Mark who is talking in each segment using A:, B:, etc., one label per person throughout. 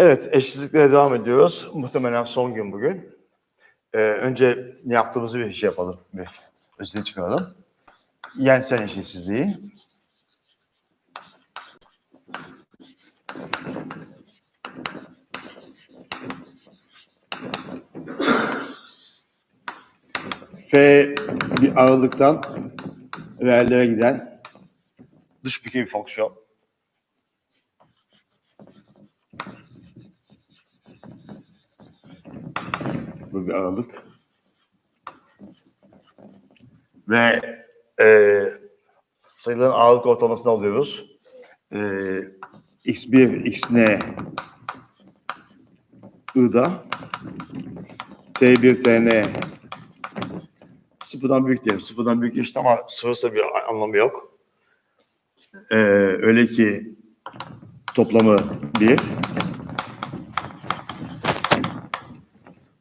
A: Evet, eşsizliklere devam ediyoruz. Muhtemelen son gün bugün. Ee, önce ne yaptığımızı bir şey yapalım. Bir özünü çıkaralım. Yensen eşitsizliği. F bir aralıktan reallere giden dış bir fonksiyon. Bu bir aralık. Ve e, sayıların ağırlık ortalamasını alıyoruz. E, x1, xn i'da t1, tn sıfırdan büyük diyelim. Sıfırdan büyük eşit ama sıfırsa bir anlamı yok. E, öyle ki toplamı bir.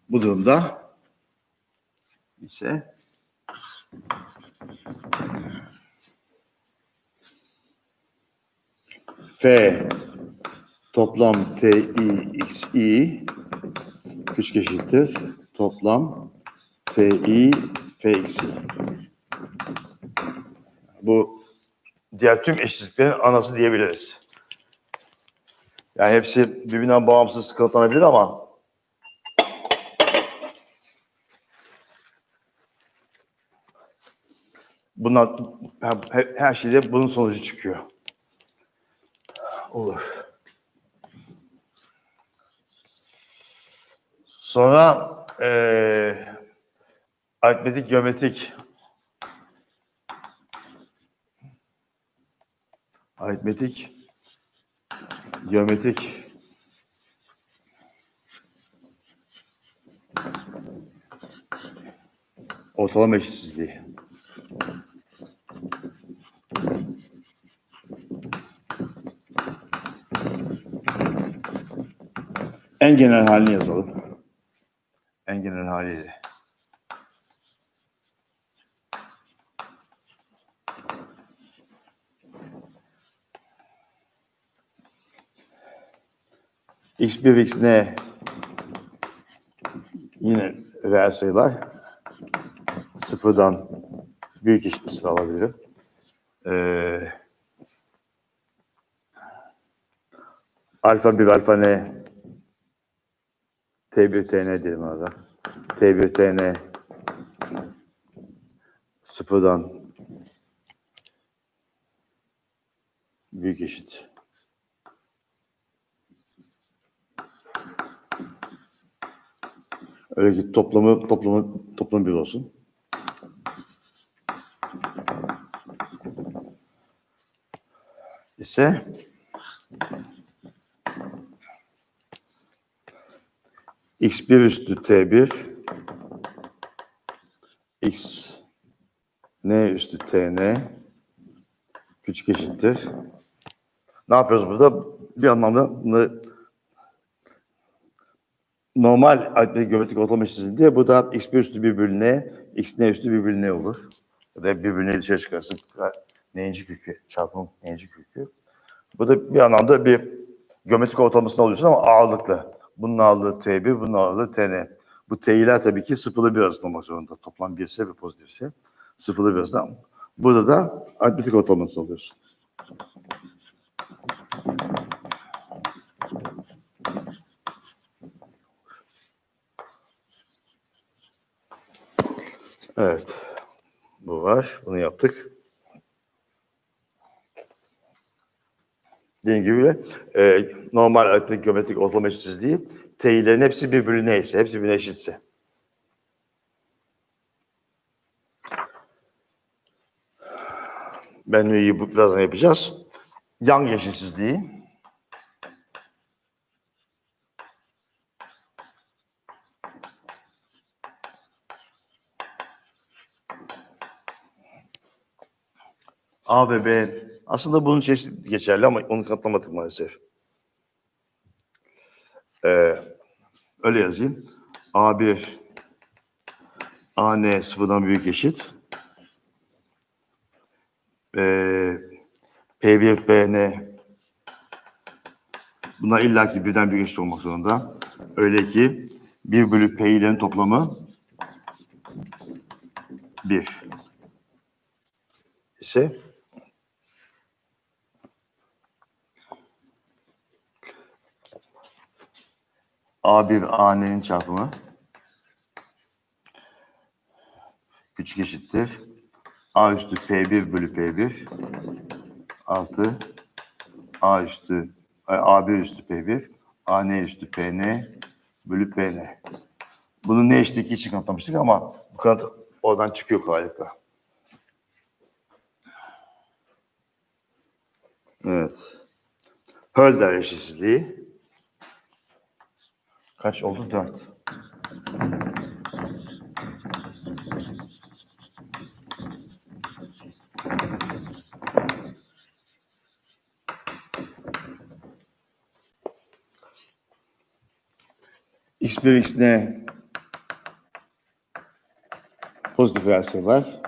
A: Bu durumda. İse F. Toplam T i x i. Küçük eşittir. Toplam T i F x i. Bu diğer tüm eşitsizliklerin anası diyebiliriz. Yani hepsi birbirinden bağımsız kanıtlanabilir ama Bunlar her, her şeyde bunun sonucu çıkıyor. Olur. Sonra eee aritmetik, geometrik aritmetik, geometrik ortalama eşitsizliği. En genel halini yazalım. En genel haliyle. x1, x ne? Yine reel sayılar. Sıfırdan büyük eşit bir sıra alabilirim. Ee, alfa 1, alfa ne? T1 TN diyelim arada. T1 TN sıfırdan büyük eşit. Öyle ki toplamı toplamı toplam bir olsun. ise x1 üstü t1 x n üstü tn küçük eşittir. Ne yapıyoruz burada? Bir anlamda bunları normal aritmetik geometrik ortalama eşitsizliği bu da x1 üstü bir bölü n, x n üstü bir bölü n olur. Ya da bir bölü n dışarı çıkarsın. N'inci kökü, çarpım n'inci kökü. Bu da bir anlamda bir geometrik ortalamasını alıyorsun ama ağırlıklı. Bunun ağırlığı T1, bunun ağırlığı TN. Bu T'ler tabii ki sıfırlı bir arasında olmak zorunda. Toplam bir ise ve pozitifse sıfırlı bir arasında. Burada da aritmetik ortalamasını alıyorsun. Evet. Bu var. Bunu yaptık. Dediğim gibi e, normal aritmetik geometrik ortalama eşitsizliği T'lerin hepsi birbirine ise, hepsi birbirine eşitse. Ben iyi bu birazdan yapacağız. Young eşitsizliği. A ve B aslında bunun çeşitli geçerli ama onu katlamadık maalesef. Ee, öyle yazayım. A1 AN sıfırdan büyük eşit. Ee, P1 BN Bunlar illaki birden bir eşit olmak zorunda. Öyle ki 1 bölü P'lerin toplamı 1 ise A1 AN'nin çarpımı küçük eşittir. A üstü P1 bölü P1 artı A üstü A1 üstü P1 AN üstü PN bölü PN. Bunu ne eşitlik için kanıtlamıştık ama bu kanıt oradan çıkıyor kolaylıkla. Evet. Hölder eşitsizliği kaç oldu? Dört. X1 X ne? Pozitif reaksiyon var.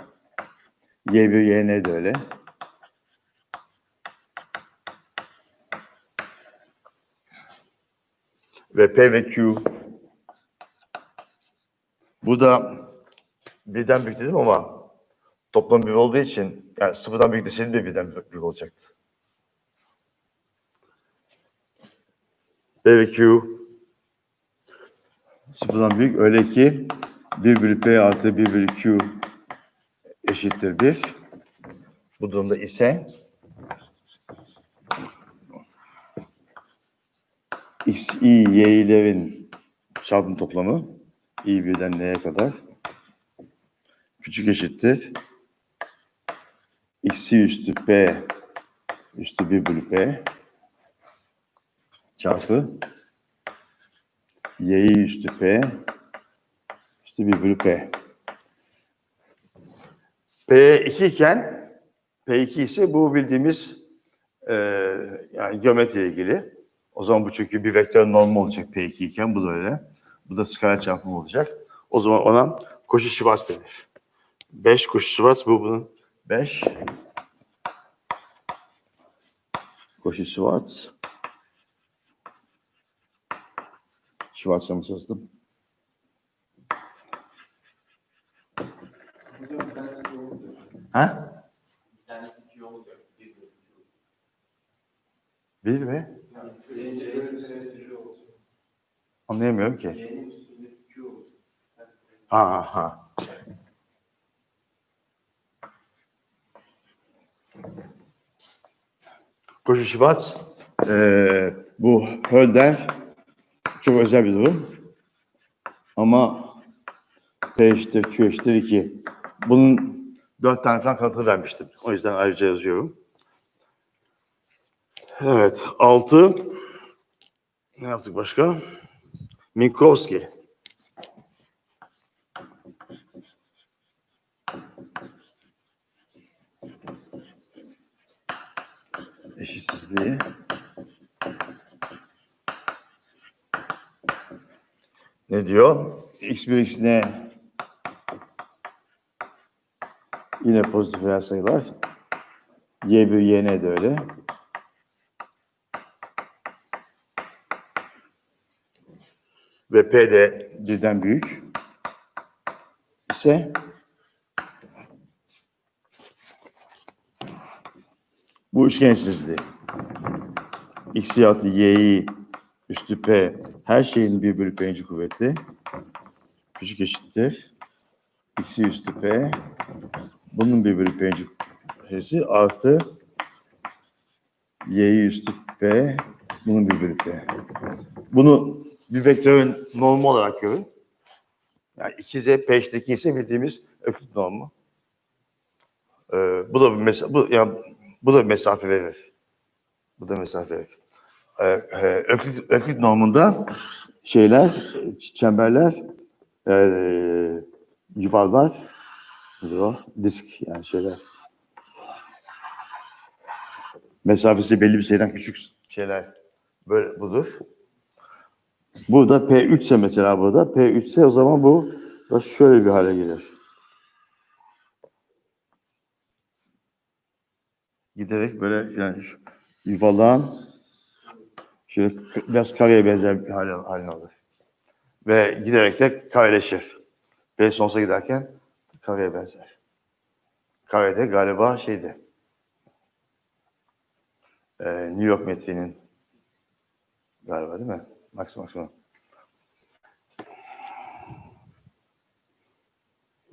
A: Y1 Y de öyle. Ve P ve Q bu da birden büyük dedim ama toplam bir olduğu için yani sıfırdan büyük deseydim de birden büyük olacaktı. P ve Q sıfırdan büyük öyle ki 1 bölü P artı 1 bölü Q eşittir 1. Bu durumda ise y, y'lerin çarpım toplamı i birden n'ye kadar küçük eşittir x'i üstü p üstü 1 bölü p çarpı y'yi üstü p üstü 1 bölü p. P2 iken P2 ise bu bildiğimiz e, yani geometriyle ilgili. O zaman bu çünkü bir vektör normu olacak P2 iken bu da öyle. Bu da skalar çarpımı olacak. O zaman ona koşu Schwarz denir. 5 koşu Schwarz bu bunun 5 koşu Schwarz Schwarz'a mı
B: oluyor.
A: Ha?
B: Tanesi. Bir
A: mi?
B: Yani Y'nin üstünde Q olsun.
A: Anlayamıyorum ki. Ha ha. Koşu Schwarz, eee bu Hölder çok özel bir durum. Ama P eşittir Q eşittir 2. Bunun dört tane falan kanıtını vermiştim. O yüzden ayrıca yazıyorum. Evet, altı. Ne yaptık başka? Minkowski. eşitsizliği ne diyor? X1 X ne? Yine pozitif reel sayılar. Y1 Y ne de öyle. Ve P de birden büyük ise Bu üçgensizliği. X artı Y'yi üstü P her şeyin bir bölü P'inci kuvveti küçük eşittir. X'i üstü P bunun bir bölü P'inci kuvveti artı Y'yi üstü P bunun bir bölü P. Bunu bir vektörün normu olarak görün. Yani 2Z P'deki ise bildiğimiz öklit normu. Ee, bu da bir mesela bu yani bu da mesafe verir. Bu da mesafe verir. Ee, e, Öklit, Öklit normunda şeyler, çemberler, e, yuvarlar, disk yani şeyler. Mesafesi belli bir sayıdan küçük şeyler böyle budur. Burada P3 ise mesela burada P3 ise o zaman bu da şöyle bir hale gelir. giderek böyle yani şu yuvalağın Şöyle biraz kareye benzer bir hal, haline alır. Ve giderek de kareleşir. P sonsuza giderken kareye benzer. Karede galiba şeydi. e, New York metriğinin galiba değil mi? Maksimum maksimum.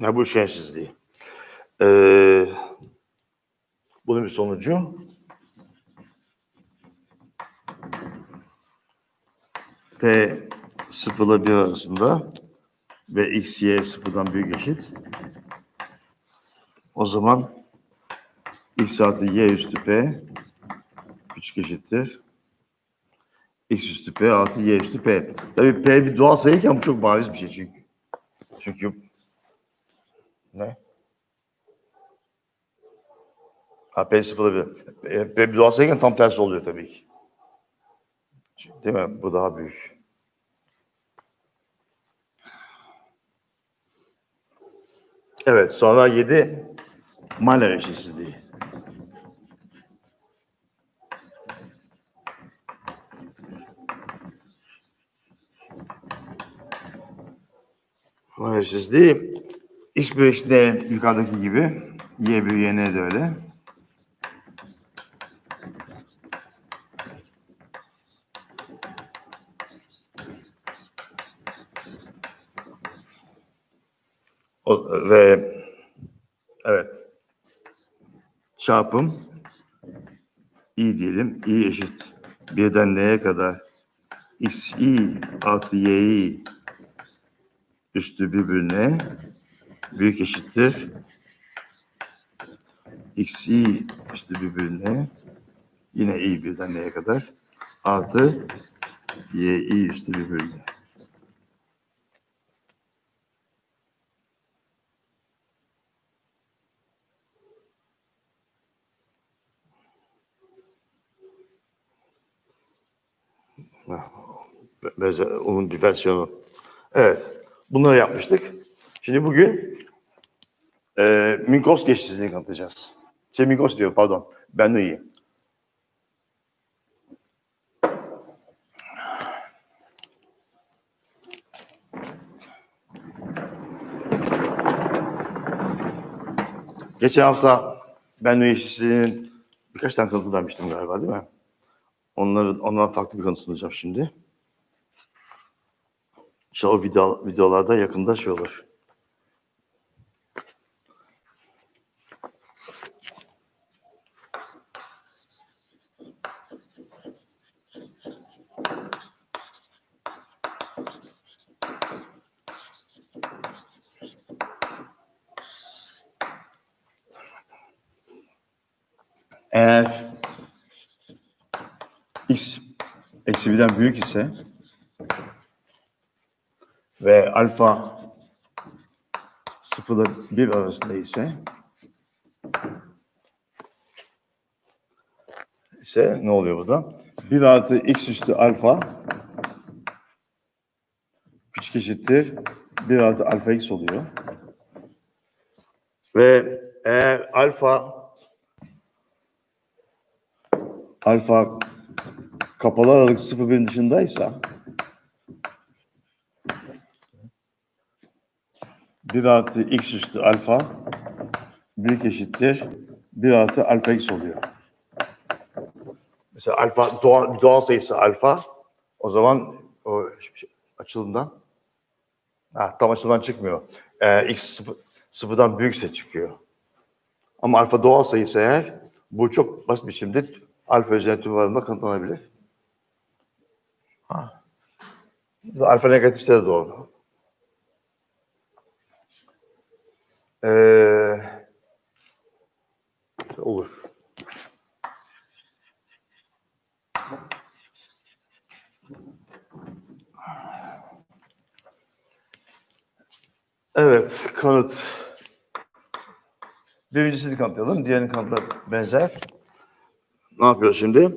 A: Ha, bu üçgensizliği. Ee, bunun bir sonucu P sıfırla bir arasında ve x, y sıfırdan büyük eşit. O zaman x artı y üstü p küçük eşittir. X üstü p artı y üstü p. Tabii p bir doğal sayıyken bu çok bariz bir şey çünkü. Çünkü ne? Ha p sıfırla bir. P, p bir doğal sayıyken tam tersi oluyor tabii ki. Değil mi? Bu daha büyük. Evet, sonra 7 Mahler eşitsizliği. Mahler eşitsizliği x bölü x de yukarıdaki gibi. Y bölü y de öyle. O, ve evet. Çarpım i diyelim i eşit. Birden neye kadar? X i artı y i üstü birbirine büyük eşittir x i üstü birbirine yine i birden neye kadar artı y i üstü birbirine. Onun bir versiyonu. Evet. Bunları yapmıştık. Şimdi bugün e, Minkowski eşitsizliğini kanıtlayacağız. Şey Minkowski diyor pardon. Ben de iyi. Geçen hafta ben eşitsizliğinin birkaç tane kanıtını vermiştim galiba değil mi? Onları, ondan farklı bir kanıt sunacağım şimdi. İşte o video, videolarda yakında şey olur. Eğer x eksi birden büyük ise ve alfa sıfırla bir arasında ise ise ne oluyor burada? 1 artı x üstü alfa küçük eşittir 1 artı alfa x oluyor. Ve eğer alfa alfa kapalı aralık sıfır birin dışındaysa 1 artı x üstü alfa büyük eşittir 1 artı alfa x oluyor. Mesela alfa doğal, doğal sayısı alfa o zaman o açılımdan ha, tam açılımdan çıkmıyor. Ee, x sıfır, sıfırdan büyükse çıkıyor. Ama alfa doğal sayısı eğer bu çok basit bir biçimde alfa üzeri tüm varlığında kanıtlanabilir. Ha. Alfa negatifse de doğru. Ee, olur. Evet, kanıt. Birincisini kanıtlayalım, diğerinin kanıtla benzer. Ne yapıyoruz şimdi?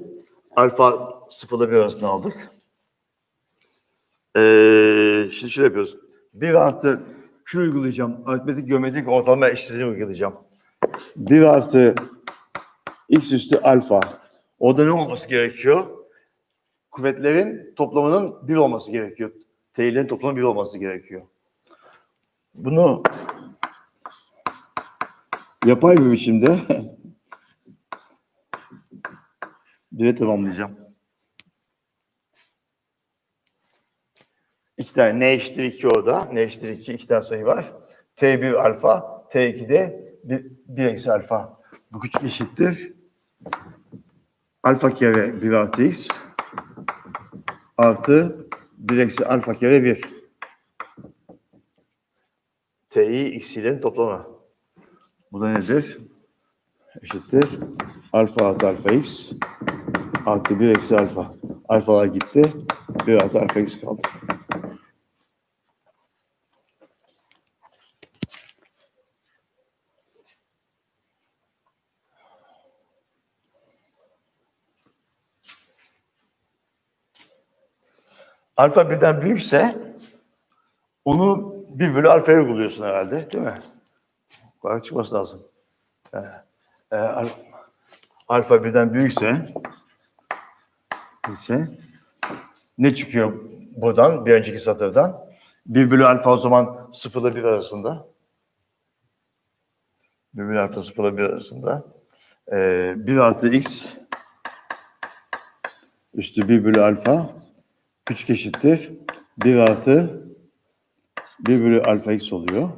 A: Alfa sıfırla bir arasında aldık. Ee, şimdi şöyle yapıyoruz. Bir artı şunu uygulayacağım. Aritmetik geometrik ortalama eşitsizliği uygulayacağım. 1 artı x üstü alfa. Orada ne olması gerekiyor? kuvvetlerin toplamının bir olması gerekiyor. T'lerin toplamı bir olması gerekiyor. Bunu yapay bir biçimde bire tamamlayacağım. İki tane n eşittir 2 orada. n eşittir 2 iki tane sayı var. T1 alfa, T2'de 1, 1 eksi alfa. Bu küçük eşittir. Alfa kere 1 artı x artı 1 eksi alfa kere 1. T'yi x'ilerin toplamı. Bu da nedir? Eşittir. Alfa artı alfa x artı 1 eksi alfa. Alfalar gitti. 1 artı alfa x kaldı. Alfa birden büyükse onu bir bölü alfaya uyguluyorsun herhalde değil mi? Bak çıkması lazım. Ee, e, al- alfa birden büyükse büyükse ne çıkıyor buradan bir önceki satırdan? 1 bölü alfa o zaman 0 ile 1 arasında. 1 bölü alfa 0 ile 1 arasında. Ee, 1 artı x üstü 1 bölü alfa küçük eşittir. 1 artı 1 bölü alfa x oluyor.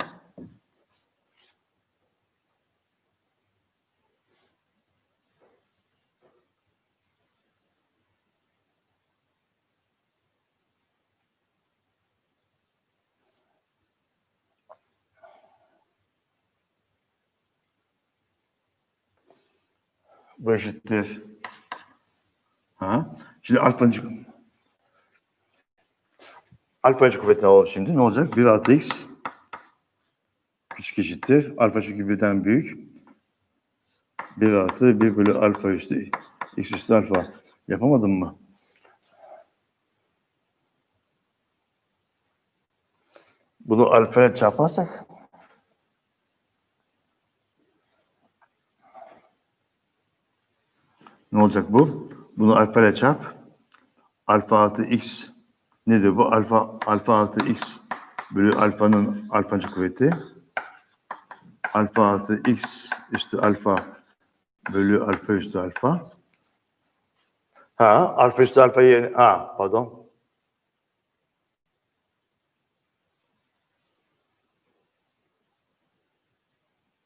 A: Bu eşittir. Ha? Şimdi alfancı alfancı kuvvetini alalım şimdi. Ne olacak? 1 artı x küçük eşittir. Alfa çünkü birden büyük. 1 artı 1 bölü alfa üstü x üstü alfa. Yapamadım mı? Bunu alfa ile çarparsak Ne olacak bu? Bunu alfa ile çarp. Alfa artı x nedir bu? Alfa alfa artı x bölü alfanın alfancı kuvveti. Alfa artı x üstü alfa bölü alfa üstü alfa. Ha, alfa üstü alfa yerine... Ha, pardon.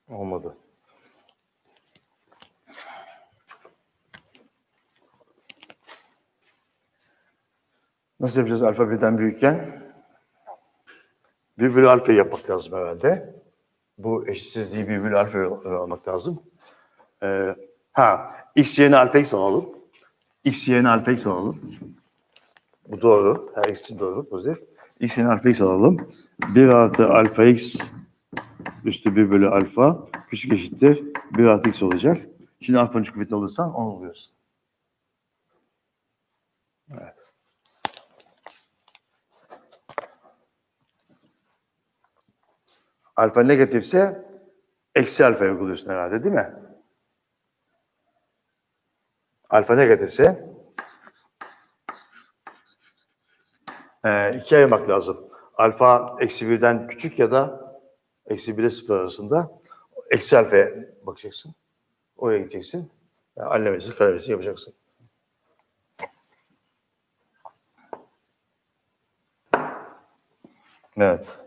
A: Olmadı. Nasıl yapacağız alfa birden büyükken? Bir bölü alfayı yapmak lazım herhalde. Bu eşitsizliği bir bölü alfaya almak lazım. Ee, ha, x yerine alfa x alalım. x yerine alfa x alalım. Bu doğru. Her x için doğru. Pozitif. x yerine alfa x alalım. 1 artı alfa x üstü 1 bölü alfa küçük eşittir. 1 artı x olacak. Şimdi alfanın kuvveti alırsan onu buluyorsun. Alfa negatifse eksi alfa uyguluyorsun herhalde değil mi? Alfa negatifse e, ikiye ayırmak lazım. Alfa eksi birden küçük ya da eksi bire sıfır arasında eksi alfaya bakacaksın. Oraya gideceksin. Yani allemesi, karevesi yapacaksın. Evet.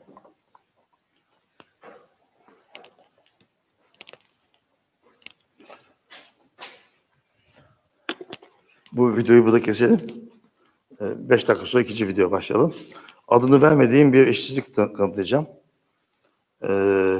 A: Bu videoyu burada keselim. 5 dakika sonra ikinci video başlayalım. Adını vermediğim bir eşitsizlik tanı- kanıtlayacağım. Ee,